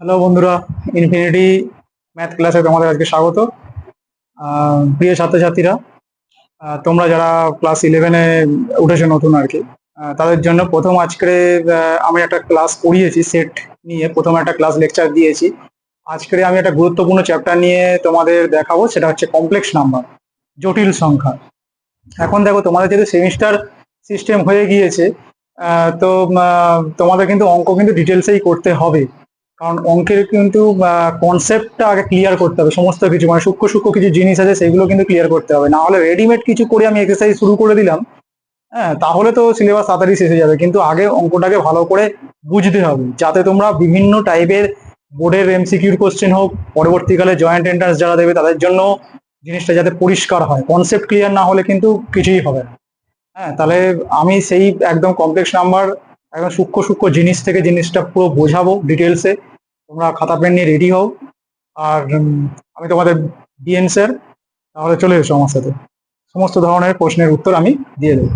Hello বন্ধুরা infinity math ক্লাসে তোমাদের আজকে স্বাগত। প্রিয় ছাত্রছাত্রীরা তোমরা যারা ক্লাস ইলেভেনে উঠেছো নতুন আর কি তাদের জন্য প্রথম আজকে আমি একটা ক্লাস করিয়েছি সেট নিয়ে, প্রথম একটা ক্লাস লেকচার দিয়েছি। আজকে আমি একটা গুরুত্বপূর্ণ চ্যাপ্টার নিয়ে তোমাদের দেখাবো, সেটা হচ্ছে কমপ্লেক্স নাম্বার জটিল সংখ্যা। এখন দেখো, তোমাদের যেহেতু সেমিস্টার সিস্টেম হয়ে গিয়েছে তো তোমাদের কিন্তু অঙ্ক কিন্তু ডিটেলসেই করতে হবে। কারণ অঙ্কের কিন্তু কনসেপ্টটা আগে ক্লিয়ার করতে হবে, সমস্ত কিছু মানে সূক্ষ্ম সূক্ষ্ম কিছু জিনিস আছে, সেগুলো কিন্তু ক্লিয়ার করতে হবে। না হলে রেডিমেড কিছু করে আমি এক্সারসাইজ শুরু করে দিলাম হ্যাঁ তাহলে তো সিলেবাস তাড়াতাড়ি শেষ হয়ে যাবে। কিন্তু আগে অঙ্কটাকে ভালো করে বুঝতে হবে, যাতে তোমরা বিভিন্ন টাইপের বোর্ডের এমসিকিউর কোশ্চেন হোক, পরবর্তীকালে জয়েন্ট এন্ট্রান্স যারা দেবে, তাদের জন্য জিনিসটা যাতে পরিষ্কার হয়। কনসেপ্ট ক্লিয়ার না হলে কিন্তু কিছুই হবে না। হ্যাঁ তাহলে আমি সেই একদম কমপ্লেক্স নাম্বার একদম সূক্ষ্ম সূক্ষ্ম জিনিস থেকে জিনিসটা পুরো বোঝাবো ডিটেলসে তোমরা খাতা, পেন নিয়ে রেডি হও। আর আমি তোমাদের ডিএন স্যার তাহলে চলে এসো আমার সাথে। সমস্ত ধরনের প্রশ্নের উত্তর আমি দিয়ে দেবো।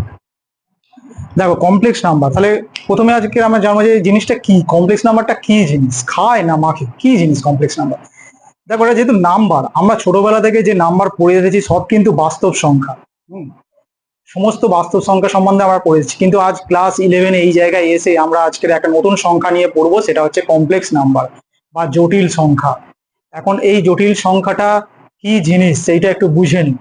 দেখো কমপ্লেক্স নাম্বার তাহলে প্রথমে আজকে আমরা জানব যে জিনিসটা কি? কমপ্লেক্স নাম্বারটা কি জিনিস? খায় না মাখে? কি জিনিস কমপ্লেক্স নাম্বার দেখো, এটা যেহেতু নাম্বার আমরা ছোটবেলা থেকে যে নাম্বার পড়ে এসেছি, সব কিন্তু বাস্তব সংখ্যা। হুম? সমস্ত বাস্তব সংখ্যা সম্বন্ধে আমরা পড়েছি। কিন্তু আজ ক্লাস ইলেভেনে এই জায়গায় এসে আমরা আজকের একটা নতুন সংখ্যা নিয়ে পড়ব, সেটা হচ্ছে কমপ্লেক্স নাম্বার বা জটিল সংখ্যা। এখন এই জটিল সংখ্যাটা কি জিনিস সেইটা একটু বুঝে নিই।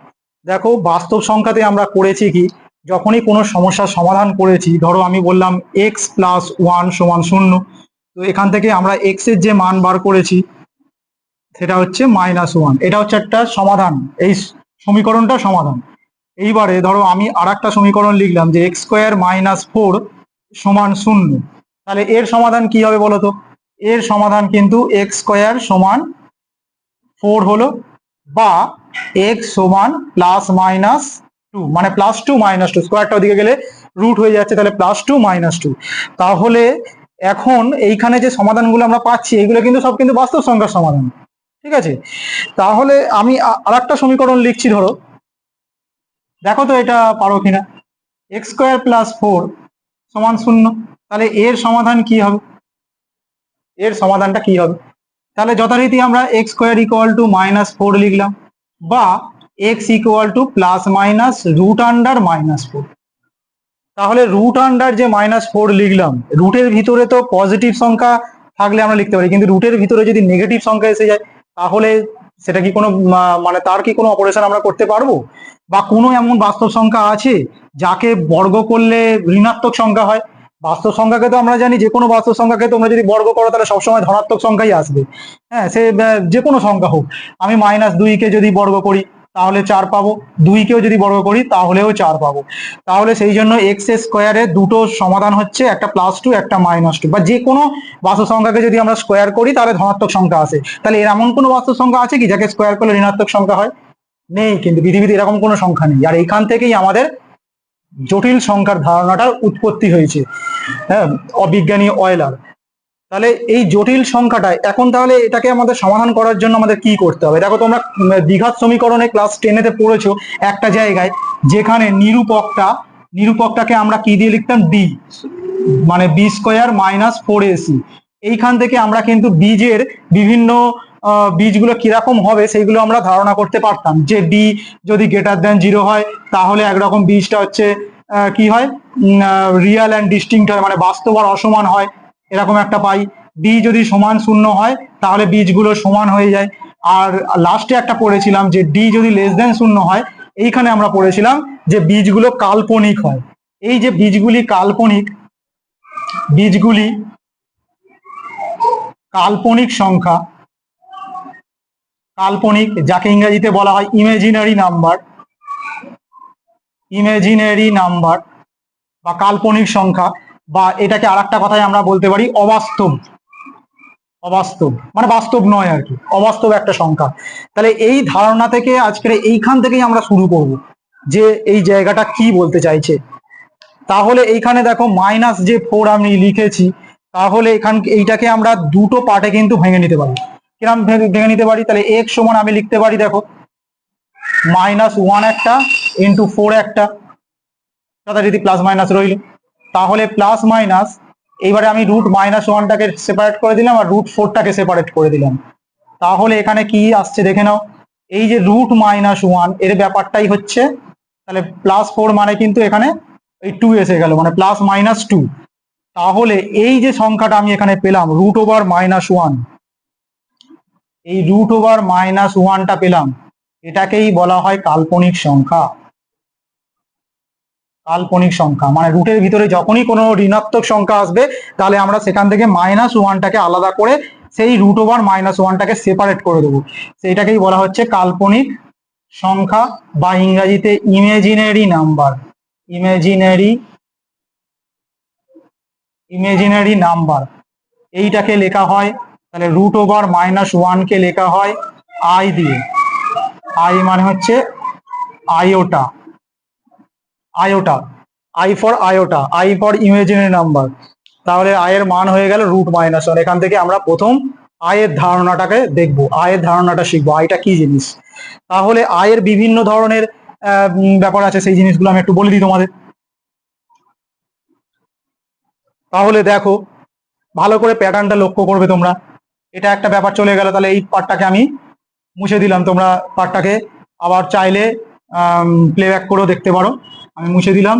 দেখো, বাস্তব সংখ্যাতে আমরা করেছি কি, যখনই কোনো সমস্যার সমাধান করেছি, ধরো আমি বললাম এক্স প্লাস ওয়ান সমান শূন্য, তো এখান থেকে আমরা এক্সের যে মান বার করেছি, সেটা হচ্ছে মাইনাস ওয়ান এটা হচ্ছে একটা সমাধান, এই সমীকরণটা সমাধান। এইবারে ধরো আমি আর একটা সমীকরণ লিখলাম যে এক্স স্কোয়ার মাইনাস ফোর সমান শূন্য। তাহলে এর সমাধান কি হবে বলো তো? এর সমাধান কিন্তু এক্স স্কোয়ার সমান ফোর হলো বা এক্স সমান প্লাস মাইনাস টু মানে প্লাস টু মাইনাস টু স্কোয়ারটা ওদিকে গেলে রুট হয়ে যাচ্ছে, তাহলে প্লাস টু মাইনাস টু তাহলে এখন এইখানে যে সমাধানগুলো আমরা পাচ্ছি, এগুলো কিন্তু সব কিন্তু বাস্তব সংখ্যার সমাধান। ঠিক আছে? তাহলে আমি আর একটা সমীকরণ লিখছি ধরো। দেখো তো এটা পারো কিনা। এক্স স্কোয়ার প্লাস ফোর সমান শূন্য। তাহলে এর সমাধান কি হবে? এর সমাধানটা কি হবে? তাহলে যথারীতি আমরা x square equal to minus four লিখলাম বা x equal to plus minus root under minus four তাহলে রুট আন্ডার যে মাইনাস ফোর লিখলাম রুটের ভিতরে তো পজিটিভ সংখ্যা থাকলে আমরা লিখতে পারি, কিন্তু রুটের ভিতরে যদি নেগেটিভ সংখ্যা এসে যায়, তাহলে সেটা কি কোনো মানে তার কি কোনো অপারেশন আমরা করতে পারব? বা কোনো এমন বাস্তব সংখ্যা আছে যাকে বর্গ করলে ঋণাত্মক সংখ্যা হয়? বাস্তব সংখ্যাকে তো আমরা জানি, যে কোনো বাস্তব সংখ্যাকে তোমরা যদি বর্গ করো তাহলে সবসময় ধনাত্মক সংখ্যাই আসবে। হ্যাঁ সে যে কোনো সংখ্যা হোক। আমি মাইনাস দুইকে যদি বর্গ করি তাহলে চার পাবো। দুইকেও যদি বর্গ করি, তাহলেও চার পাবো। তাহলে সেই জন্য এক্স স্কোয়ারে দুটো সমাধান হচ্ছে, একটা প্লাস টু একটা মাইনাস টু বা যে কোনো বাস্তব সংখ্যাকে যদি আমরা স্কোয়ার করি, তাহলে ধনাত্মক সংখ্যা আসে তাহলে এর এমন কোনো বাস্তব সংখ্যা আছে কি, যাকে স্কোয়ার করলে ঋণাত্মক সংখ্যা হয়? নেই কিন্তু পৃথিবীতে এরকম কোনো সংখ্যা নেই। আর এইখান থেকেই আমাদের জটিল সংখ্যার ধারণাটার উৎপত্তি হয়েছে। হ্যাঁ অবিজ্ঞানী অয়েলার। তাহলে এই জটিল সংখ্যাটা এখন তাহলে এটাকে আমাদের সমাধান করার জন্য আমাদের কি করতে হবে? দেখো তোমরা দ্বিঘাত সমীকরণে ক্লাস টেনেতে পড়েছো একটা জায়গায়, যেখানে নিরূপকটা, নিরূপকটাকে আমরা কি দিয়ে লিখতাম? ডি মানে B square minus four AC এইখান থেকে আমরা কিন্তু বীজের বিভিন্ন বীজগুলো কীরকম হবে সেইগুলো আমরা ধারণা করতে পারতাম। যে ডি যদি গ্রেটার দেন জিরো হয়, তাহলে একরকম বীজটা হচ্ছে কি হয়? রিয়াল অ্যান্ড ডিস্টিংক্ট হয় মানে বাস্তব আর অসমান হয়। এরকম একটা পাই। বি যদি সমান শূন্য হয়, তাহলে বীজগুলো সমান হয়ে যায়। আর লাস্টে একটা পড়েছিলাম যে ডি যদি লেস দেন শূন্য হয়, এইখানে আমরা পড়েছিলাম যে বীজগুলো কাল্পনিক হয়। এই যে বীজগুলি কাল্পনিক বীজগুলি কাল্পনিক সংখ্যা, কাল্পনিক, যাকে ইংরেজিতে বলা হয় ইমেজিনারি নাম্বার ইমেজিনারি নাম্বার বা কাল্পনিক সংখ্যা বা এটাকে আর একটা কথায় আমরা বলতে পারি অবাস্তব। অবাস্তব মানে বাস্তব নয় আর কি, অবাস্তব একটা সংখ্যা। তাহলে এই ধারণা থেকে আজকের এইখান থেকেই আমরা শুরু করব যে এই জায়গাটা কি বলতে চাইছে। তাহলে এইখানে দেখো মাইনাস যে ফোর আমি লিখেছি, তাহলে এখান, এইটাকে আমরা দুটো পার্টে কিন্তু ভেঙে নিতে পারি। কিরম ভেঙে নিতে পারি? তাহলে এক্স সমান আমি লিখতে পারি দেখো মাইনাস ওয়ান একটা ইন্টু ফোর একটা। যথারীতি প্লাস মাইনাস রইল। তাহলে প্লাস মাইনাস এইবারে আমি রুট মাইনাস ওয়ানটাকে সেপারেট করে দিলাম আর রুট ফোরটাকে সেপারেট করে দিলাম। তাহলে এখানে কি আসছে দেখে নাও। এই যে রুট মাইনাস ওয়ানের ব্যাপারটাই হচ্ছে, তাহলে প্লাস ফোর মানে কিন্তু এখানে এই টু এসে গেল মানে প্লাস মাইনাস টু তাহলে এই যে সংখ্যাটা আমি এখানে পেলাম রুট ওভার মাইনাস ওয়ান এই রুট ওভার মাইনাস ওয়ানটা পেলাম, এটাকেই বলা হয় কাল্পনিক সংখ্যা। কাল্পনিক সংখ্যা। মানে রুটের ভিতরে যখনই কোনো ঋণাত্মক সংখ্যা আসবে, তাহলে আমরা সেখান থেকে মাইনাস ওয়ানটাকে আলাদা করে সেই রুট ওভার মাইনাস ওয়ানটাকে সেপারেট করে দেবো। সেইটাকেই বলা হচ্ছে কাল্পনিক সংখ্যা বা ইংরাজিতে imaginary number imaginary imaginary number এইটাকে লেখা হয়, তাহলে রুট ওভার মাইনাস ওয়ানকে লেখা হয় আই দিয়ে। আই মানে হচ্ছে iota iota I for iota I for imaginary number তাহলে আয়ের মান হয়ে গেল রুট মাইনাস ওয়ান এখান থেকে আমরা প্রথম আয়ের ধারণাটাকে দেখব। আয়ের ধারণাটা শিখব। আয়টা কি জিনিস? তাহলে আয়ের বিভিন্ন ধরনের ব্যাপার আছে। সেই জিনিসগুলো আমি একটু বলে দিই তোমাদের। তাহলে দেখো, ভালো করে প্যাটার্নটা লক্ষ্য করবে তোমরা। এটা একটা ব্যাপার চলে গেল। তাহলে এই পার্টটাকে আমি মুছে দিলাম। তোমরা পার্টটাকে আবার চাইলে প্লেব্যাক করেও দেখতে পারো। আমি মুছে দিলাম।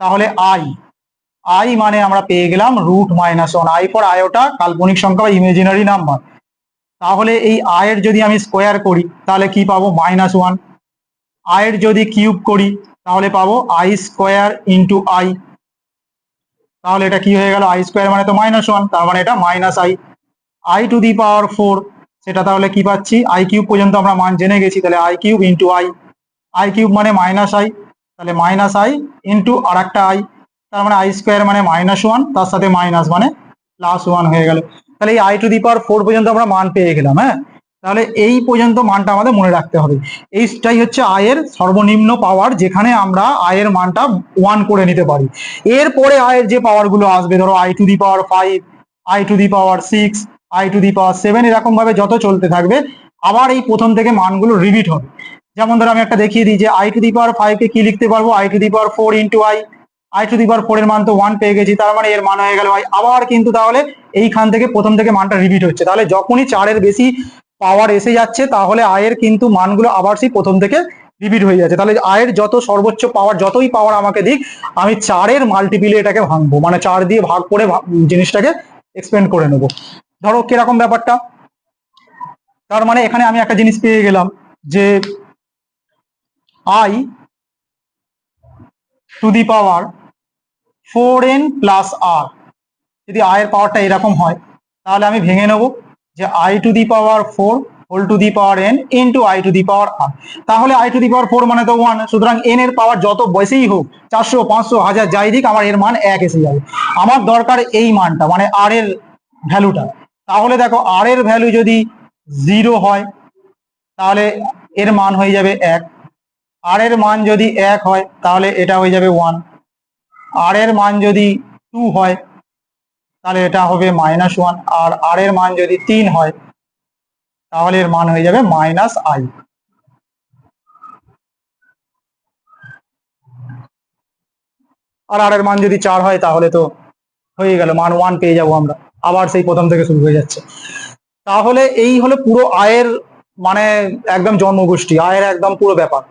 তাহলে আই আই মানে আমরা পেয়ে গেলাম root minus one I for iota কাল্পনিক সংখ্যা বা ইমেজিনারি নাম্বার তাহলে এই আয়ের যদি আমি স্কোয়ার করি, তাহলে কি পাবো? মাইনাস ওয়ান আয়ের যদি কিউব করি, তাহলে পাবো আই স্কোয়ার ইন্টু আই তাহলে এটা কি হয়ে গেল? আই স্কোয়ার মানে তো মাইনাস ওয়ান তার মানে এটা minus I I to the power four সেটা তাহলে কি পাচ্ছি? আই কিউব পর্যন্ত আমরা মান জেনে গেছি, তাহলে i cube into i i cube মানে মাইনাস আই তাহলে মাইনাস আই ইন্টু আর একটা আই তার মানে আই স্কোয়ার মানে মাইনাস ওয়ান তার সাথে মাইনাস মানে প্লাস ওয়ান হয়ে গেল। তাহলে এই i to the power four পর্যন্ত আমরা মান পেয়ে গেলাম হ্যাঁ? তাহলে এই পর্যন্ত মানটা আমাদের মনে রাখতে হবে। এইটাই হচ্ছে আয়ের সর্বনিম্ন পাওয়ার যেখানে আমরা আয়ের মানটা ওয়ান করে নিতে পারি। এরপরে আয়ের যে পাওয়ারগুলো আসবে, ধরো i to the power five i to the power six i to the power seven এরকম ভাবে যত চলতে থাকবে, আবার এই প্রথম থেকে মানগুলো রিপিট হবে। যেমন ধরো আমি একটা দেখিয়ে দিই যে i to the power five কে লিখতে পারব? I to the power four into i i to the power four এর মান তো ওয়ান পেয়ে গেছি, তার মানে এর মান হয়ে গেল আই আবার কিন্তু তাহলে এইখান থেকে প্রথম থেকে মানটা রিপিট হচ্ছে। তাহলে যখনই চারের বেশি পাওয়ার এসে যাচ্ছে, তাহলে আয়ের কিন্তু মানগুলো আবার সেই প্রথম থেকে রিপিট হয়ে যাচ্ছে। তাহলে আয়ের যত সর্বোচ্চ পাওয়ার যতই পাওয়ার আমাকে দিক, আমি চারের মাল্টিপিলে এটাকে ভাঙবো। মানে চার দিয়ে ভাগ করে জিনিসটাকে এক্সপেন্ড করে নেব। ধরো কীরকম ব্যাপারটা? তার মানে এখানে আমি একটা জিনিস পেয়ে গেলাম যে i to the power four n plus আর যদি আয়ের পাওয়ারটা এরকম হয়, তাহলে আমি ভেঙে নেব যে i to the power four whole to the power n n to i to the power আর তাহলে i to the power four মানে তো ওয়ান সুতরাং এন এর পাওয়ার যত বয়সেই হোক, চারশো, পাঁচশো, হাজার, যাই দিক, আমার এর মান এক এসে যাবে। আমার দরকার এই মানটা মানে আর এর ভ্যালুটা তাহলে দেখো আর এর ভ্যালু যদি জিরো হয়, তাহলে এর মান হয়ে যাবে এক। আর এর মান যদি এক হয়, তাহলে এটা হয়ে যাবে ওয়ান আর এর মান যদি টু হয়, তাহলে এটা হবে মাইনাস ওয়ান আর আর এর মান যদি তিন হয়, তাহলে এর মান হয়ে যাবে মাইনাস আই আর আর এর মান যদি চার হয়, তাহলে তো হয়ে গেল, মান ওয়ান পেয়ে যাব আমরা। আবার সেই প্রথম থেকে শুরু হয়ে যাচ্ছে। তাহলে এই হলো পুরো আয়ের মানে একদম জন্মগোষ্ঠী, আয়ের একদম পুরো ব্যাপার।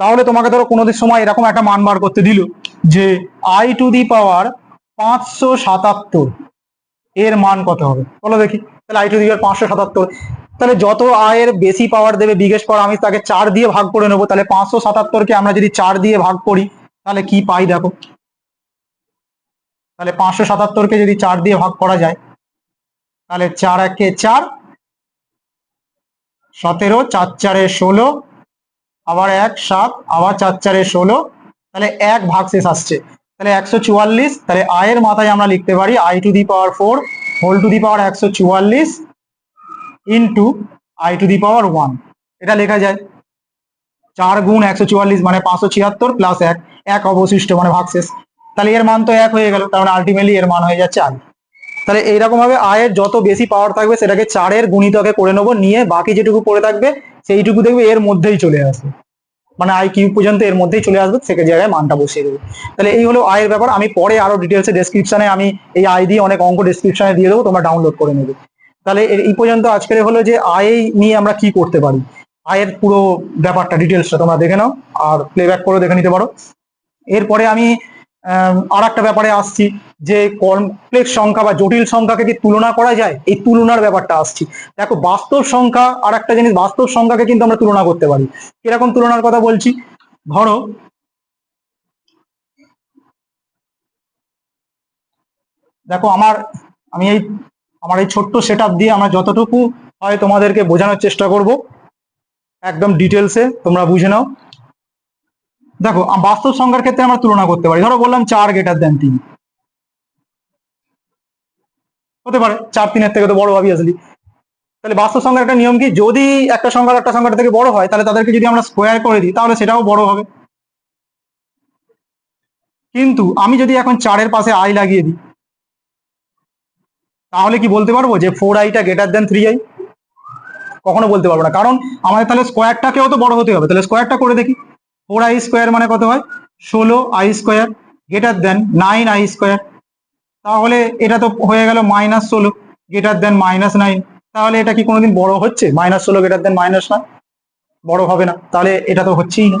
তাহলে তোমাকে ধরো কোনো সময় এরকম একটা মান বার করতে দিল যে আই টু দি পাওয়ার পাঁচশো সাতাত্তর, এর মান কত হবে? বলো দেখি, তাহলে আই টু দি পাওয়ার পাঁচশো সাতাত্তর। তাহলে যত আয়ের বেশি পাওয়ার দেবে বিগেস্ট পাওয়ার, আমি তাকে চার দিয়ে ভাগ করে নেব, তাহলে পাঁচশো সাতাত্তরকে আমরা যদি চার দিয়ে ভাগ করি, তাহলে কি পাই দেখো? তাহলে পাঁচশো সাতাত্তরকে যদি চার দিয়ে ভাগ করা যায়, তাহলে চার একে চার, সতেরো, চার চারে ষোলো, আবার এক, সাত, আবার চার চারে ষোলো, তাহলে এক ভাগ শেষ আসছে। তাহলে একশো চুয়াল্লিশ, তাহলে আয়ের মাথায় আমরা লিখতে পারি i to the power four whole to the power একশো চুয়াল্লিশ into i to the power one এটা লেখা যায়। চার গুণ একশো চুয়াল্লিশ মানে পাঁচশো ছিয়াত্তর প্লাস এক এক অবশিষ্ট মানে ভাগশেষ তাহলে এর মান তো এক হয়ে গেল মানে আলটিমেটলি এর মান হয়ে যাচ্ছে আই তাহলে এইরকম ভাবে আয়ের যত বেশি পাওয়ার থাকবে, সেটাকে চারের গুণিতকে করে নেব, নিয়ে বাকি যেটুকু পড়ে থাকবে, সেইটুকু দেখবে এর মধ্যেই চলে আসবে। মানে আই কিউব পর্যন্ত এর মধ্যেই চলে আসবে থেকে জায়গায় মানটা বসিয়ে দেবে। তাহলে এই হলো আয়ের ব্যাপার, আমি পরে আরও ডিটেলসে ডেসক্রিপশনে আমি এই আই দিয়ে অনেক অঙ্ক ডেসক্রিপশনে দিয়ে দেবো, তোমরা ডাউনলোড করে নেবে। তাহলে এই পর্যন্ত আজকের হলো যে আয় নিয়ে আমরা কি করতে পারি। আয়ের পুরো ব্যাপারটা ডিটেলসটা তোমরা দেখে নাও, আর প্লেব্যাক করে দেখে নিতে পারো। এরপরে আমি আর একটা ব্যাপারে আসছি যে কমপ্লেক্স সংখ্যা বা জটিল সংখ্যাকে কি তুলনা করা যায়, এই তুলনার ব্যাপারটা আসছি। দেখো, বাস্তব সংখ্যা আর একটা জিনিস, বাস্তব সংখ্যাকে কিন্তু আমরা তুলনা করতে পারি। কীরকম তুলনার কথা বলছি? ধরো, দেখো, আমার, আমি এই, আমার এই ছোট্ট সেট দিয়ে আমরা যতটুকু হয় তোমাদেরকে বোঝানোর চেষ্টা করব। একদম ডিটেলসে তোমরা বুঝে নাও। দেখো বাস্তব সংখ্যার ক্ষেত্রে আমরা তুলনা করতে পারি। ধরো বললাম চার গেটার দেন তিন। হতে পারে, চার তিনের থেকে তো বড় অবভিয়াসলি তাহলে বাস্তব সংখ্যার একটা নিয়ম কি? যদি একটা সংখ্যার একটা সংখ্যার থেকে বড় হয়, তাহলে তাদেরকে যদি আমরা স্কোয়ার করে দিই, তাহলে সেটাও বড় হবে। কিন্তু আমি যদি এখন চারের পাশে আই লাগিয়ে দিই, তাহলে কি বলতে পারব যে ফোর আইটা গ্রেটার দেন থ্রি আই কখনো বলতে পারব না। কারণ আমাদের তাহলে স্কোয়ারটাকেও তো বড় হতে হবে। তাহলে স্কোয়ারটা করে দেখি। ফোর আই স্কোয়ার মানে কত হয়? ষোলো i square greater than nine i square. তাহলে এটা তো হয়ে গেল মাইনাস ষোলো গ্রেটার দেন মাইনাস নাইন তাহলে এটা কি কোনোদিন বড় হচ্ছে? মাইনাস ষোলো গ্রেটার দেন মাইনাস নাইন বড় হবে না। তাহলে এটা তো হচ্ছেই না।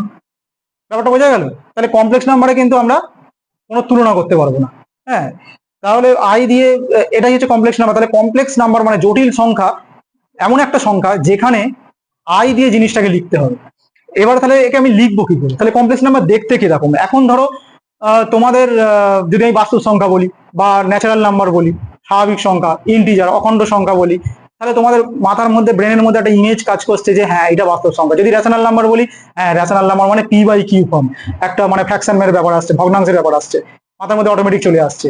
ব্যাপারটা বোঝা গেল? তাহলে কমপ্লেক্স নাম্বারে কিন্তু আমরা কোনো তুলনা করতে পারব না। হ্যাঁ তাহলে আই দিয়ে, এটাই হচ্ছে কমপ্লেক্স নাম্বার তাহলে কমপ্লেক্স নাম্বার মানে জটিল সংখ্যা, এমন একটা সংখ্যা যেখানে আই দিয়ে জিনিসটাকে লিখতে হবে। এবার তাহলে একে আমি লিখব কি করে? তাহলে কমপ্লেক্স নাম্বার দেখতে কীরকম? এখন ধরো তোমাদের যদি আমি বাস্তব সংখ্যা বলি বা ন্যাচারাল নাম্বার বলি, স্বাভাবিক সংখ্যা ইন্টিজার অখণ্ড সংখ্যা বলি, তাহলে তোমাদের মাথার মধ্যে ব্রেনের মধ্যে একটা ইমেজ কাজ করছে যে হ্যাঁ এটা বাস্তব সংখ্যা। যদি রেশনাল নাম্বার বলি হ্যাঁ রেশনাল নাম্বার মানে পি বাই কিউ ফর্ম একটা মানে ফ্র্যাকশন এর ব্যাপার আসছে, ভগ্নাংশের ব্যাপার আসছে। মাথার মধ্যে অটোমেটিক চলে আসছে।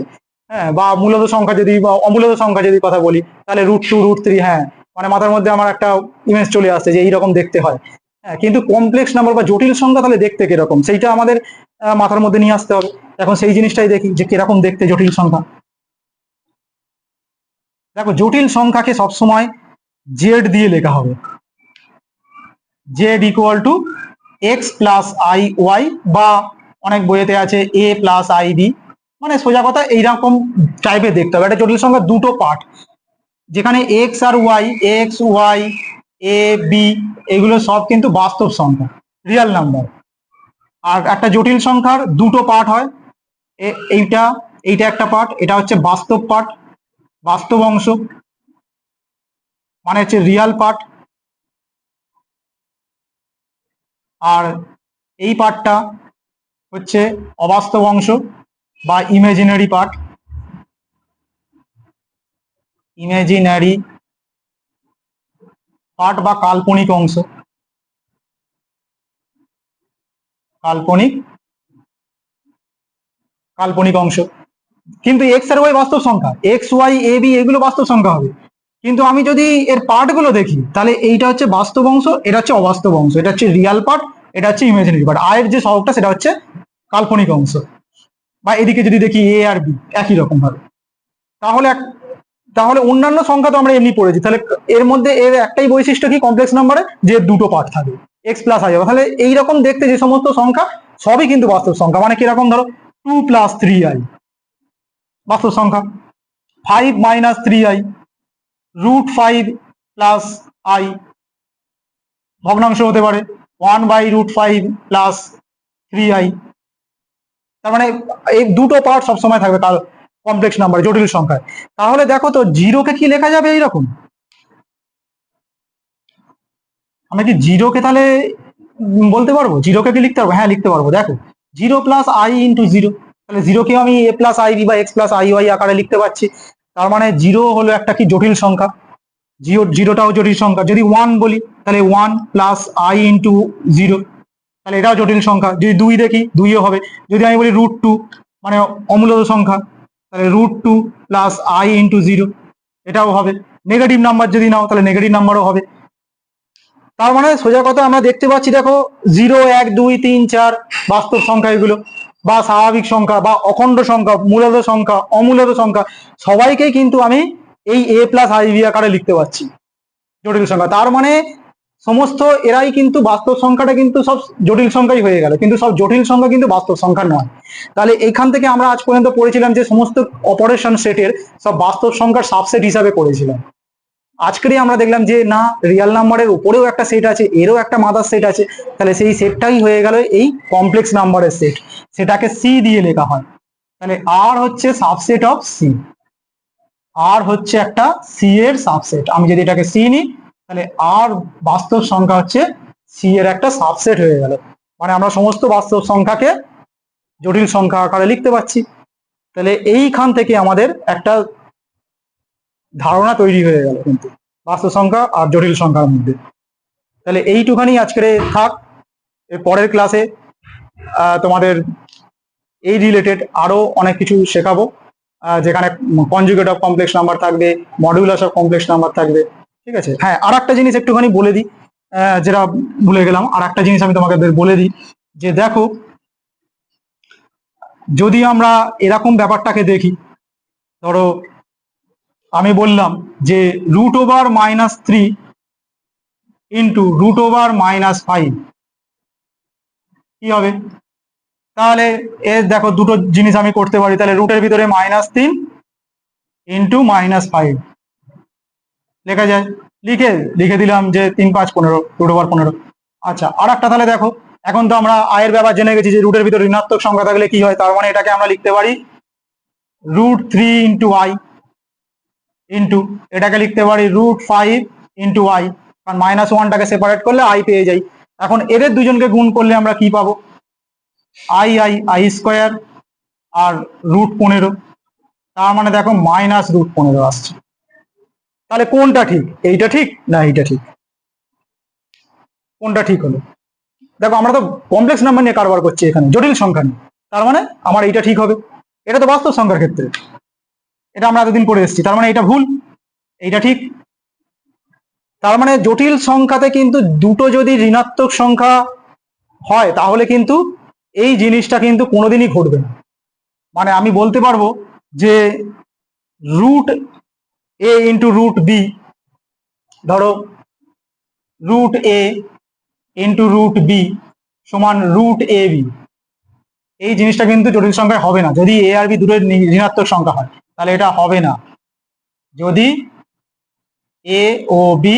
হ্যাঁ বা মূলত সংখ্যা যদি, বা অমূলত সংখ্যা যদি কথা বলি, তাহলে রুট টু রুট থ্রি হ্যাঁ মানে মাথার মধ্যে আমার একটা ইমেজ চলে আসছে যে, এইরকম দেখতে হ্যাঁ। কিন্তু কমপ্লেক্স নাম্বার বা জটিল সংখ্যা তাহলে দেখতে কীরকম? সেইটা আমাদের মাথার মধ্যে নিয়ে আসতে হবে। এখন সেই জিনিসটাই দেখি যে কীরকম দেখতে জটিল সংখ্যা। দেখো, জটিল সংখ্যাকে সবসময় জেড দিয়ে লেখা হবে। Z equal to x plus i y বা অনেক বইয়েতে আছে এ প্লাস আই বি মানে সোজা কথা এইরকম টাইপের দেখতে হবে। একটা জটিল সংখ্যা দুটো পার্ট যেখানে x R y x y a b এগুলো সব কিন্তু বাস্তব সংখ্যা রিয়েল নাম্বার আর একটা জটিল সংখ্যার দুটো পার্ট হয়। এইটা এইটা একটা পার্ট এটা হচ্ছে বাস্তব পার্ট বাস্তব অংশ মানে হচ্ছে রিয়াল পার্ট আর এই পার্টটা হচ্ছে অবাস্তব অংশ বা ইমেজিনারি পার্ট ইমেজিনারি পার্ট বা কাল্পনিক অংশ। কাল্পনিক কাল্পনিক অংশ। কিন্তু এক্স আর ওয়াই বাস্তব সংখ্যা এক্স ওয়াই এ বি এগুলো বাস্তব সংখ্যা হবে। কিন্তু আমি যদি এর পার্টগুলো দেখি, তাহলে এইটা হচ্ছে বাস্তব অংশ, এটা হচ্ছে অবাস্তব অংশ। এটা হচ্ছে রিয়াল পার্ট এটা হচ্ছে ইমেজিনারি পার্ট আয়ের যে সহগটা সেটা হচ্ছে কাল্পনিক অংশ। বা এদিকে যদি দেখি এ আর বি একই রকম ভাবে তাহলে তাহলে অন্যান্য সংখ্যা তো আমরা এমনি পড়েছি। তাহলে এর মধ্যে এর একটাই বৈশিষ্ট্য কি? কমপ্লেক্স নাম্বারে যে দুটো পার্ট থাকে এক্স প্লাস আই তাহলে এইরকম দেখতে যে সমস্ত সংখ্যা, সবই কিন্তু বাস্তব সংখ্যা। মানে কীরকম ধরো? টু প্লাস থ্রি আই বাস্তব সংখ্যা। Five minus three i root five plus i ভগ্নাংশ হতে পারে। One by root five plus three i তার মানে এই দুটো পার্ট সবসময় থাকবে। তার কমপ্লেক্স নাম্বার জটিল সংখ্যায় তাহলে দেখো তো জিরোকে কি লেখা যাবে এইরকম? আমরা কি জিরোকে তাহলে বলতে পারব? জিরোকে কি লিখতে পারব? হ্যাঁ লিখতে পারব। দেখো zero plus i into zero তাহলে জিরোকে আমি এ প্লাস আই বি বা এক্স প্লাস আই ওয়াই আকারে লিখতে পারছি। তার মানে জিরো হলো একটা কি জটিল সংখ্যা। জিরো জিরোটাও জটিল সংখ্যা। যদি ওয়ান বলি, তাহলে one plus i into zero তাহলে এটাও জটিল সংখ্যা। যদি দুই দেখি, দুইও হবে। যদি আমি বলি রুট টু মানে অমূলত সংখ্যা। তাহলে root two plus i into zero এটাও হবে। নেগেটিভ নাম্বার যদি নাও, তাহলে নেগেটিভ নাম্বারও হবে। তার মানে সোজা কথা আমরা দেখতে পাচ্ছি, দেখো জিরো এক, দুই, তিন, চার, বাস্তব সংখ্যা এগুলো, বা স্বাভাবিক সংখ্যা, বা অখণ্ড সংখ্যা, মূলত সংখ্যা, অমূলত সংখ্যা, সবাইকেই কিন্তু আমি এই এ প্লাস আই বি আকারে লিখতে পারছি। জটিল সংখ্যা। তার মানে সমস্ত এরাই কিন্তু বাস্তব সংখ্যাটা কিন্তু সব জটিল সংখ্যাই হয়ে গেল, কিন্তু সব জটিল সংখ্যা কিন্তু বাস্তব সংখ্যা নয়। তাহলে এখান থেকে আমরা আজ পর্যন্ত পড়েছিলাম যে সমস্ত অপারেশন সেটের সব বাস্তব সংখ্যার সাবসেট হিসাবে পড়েছিলাম। আজকেরই আমরা দেখলাম যে না রিয়াল নাম্বারের উপরেও একটা সেট আছে, এরও একটা মাদার সেট আছে, তাহলে সেই সেটটাই হয়ে গেল এই কমপ্লেক্স নাম্বারের সেট সেটাকে সি দিয়ে লেখা হয়। তাহলে আর হচ্ছে সাবসেট অফ সি আর হচ্ছে একটা সি এর সাবসেট আমি যদি এটাকে সি নিই তাহলে আর বাস্তব সংখ্যা হচ্ছে সি এর একটা সাবসেট হয়ে গেল। মানে আমরা সমস্ত বাস্তব সংখ্যাকে জটিল সংখ্যা আকারে লিখতে পাচ্ছি তাহলে এইখান থেকে আমাদের একটা ধারণা তৈরি হয়ে গেল কিন্তু, বাস্তব সংখ্যা আর জটিল সংখ্যার মধ্যে। তাহলে এইটুখানি আজকের থাক। এর পরের ক্লাসে তোমাদের এই রিলেটেড আরও অনেক কিছু শেখাবো। যেখানে কনজুগেট অফ কমপ্লেক্স নাম্বার থাকবে মডিউলাস অফ কমপ্লেক্স নাম্বার থাকবে। ঠিক আছে? হ্যাঁ আর একটা জিনিস একটুখানি বলে দিই যেটা ভুলে গেলাম। আর একটা জিনিস আমি তোমাকে বলে দিই, যে দেখো, যদি আমরা এরকম ব্যাপারটাকে দেখি, ধরো, আমি বললাম যে root over minus three into root over minus five কি হবে? তাহলে এর দেখো, দুটো জিনিস আমি করতে পারি। তাহলে রুটের ভিতরে মাইনাস তিন ইন্টু মাইনাস ফাইভ লেখা যায়। লিখে লিখে দিলাম যে তিন পাঁচ পনেরো রুট ওভার পনেরো। আচ্ছা আর একটা তাহলে দেখো। এখন তো আমরা আয়ের ব্যাপার জেনে গেছি যে রুটের ভিতরে ঋণাত্মক সংখ্যা থাকলে কি হয়? তার মানে এটাকে আমরা লিখতে পারি root three into i into এটাকে লিখতে পারি রুট ফাইভ ইন্টু আই কারণ মাইনাস ওয়ানটাকে সেপারেট করলে আই পেয়ে যাই। এখন এদের দুজনকে গুণ করলে আমরা কি পাবো? আই আই আই স্কোয়ার আর রুট পনেরো। তার মানে দেখো মাইনাস রুট পনেরো আসছে। তাহলে কোনটা ঠিক? এইটা ঠিক না এইটা ঠিক? কোনটা ঠিক হলো? দেখো, আমরা তো কমপ্লেক্স নাম্বার নিয়ে কারবার করছি এখানে, জটিল সংখ্যা নিয়ে। তার মানে আমার এইটা ঠিক হবে। এটা তো বাস্তব সংখ্যার ক্ষেত্রে। এটা আমরা এতদিন পড়ে এসেছি। তার মানে এটা ভুল, এইটা ঠিক। তার মানে জটিল সংখ্যাতে কিন্তু দুটো যদি ঋণাত্মক সংখ্যা হয়, তাহলে কিন্তু এই জিনিসটা কিন্তু কোনোদিনই ঘটবে না। মানে আমি বলতে পারব যে root a into root b ধরো root a into root b সমান রুট এ বি এই জিনিসটা কিন্তু জটিল সংখ্যায় হবে না। যদি এ আর বি দুটোর নি- ঋণাত্মক সংখ্যা হয়, তাহলে এটা হবে না। যদি এ ও বি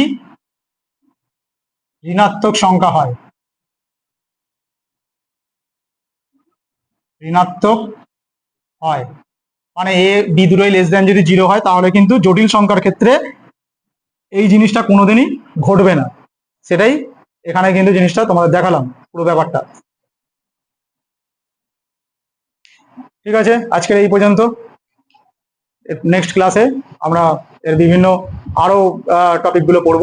ঋণাত্মক সংখ্যা হয়, ঋণাত্মক হয় মানে এ বি দুটোই লেস দেন যদি জিরো হয়, তাহলে কিন্তু জটিল সংখ্যার ক্ষেত্রে এই জিনিসটা কোনোদিনই ঘটবে না। সেটাই এখানে কিন্তু জিনিসটা তোমাদের দেখালাম পুরো ব্যাপারটা। ঠিক আছে? আজকের এই পর্যন্ত। নেক্সট ক্লাসে আমরা এর বিভিন্ন আরও টপিকগুলো পড়ব।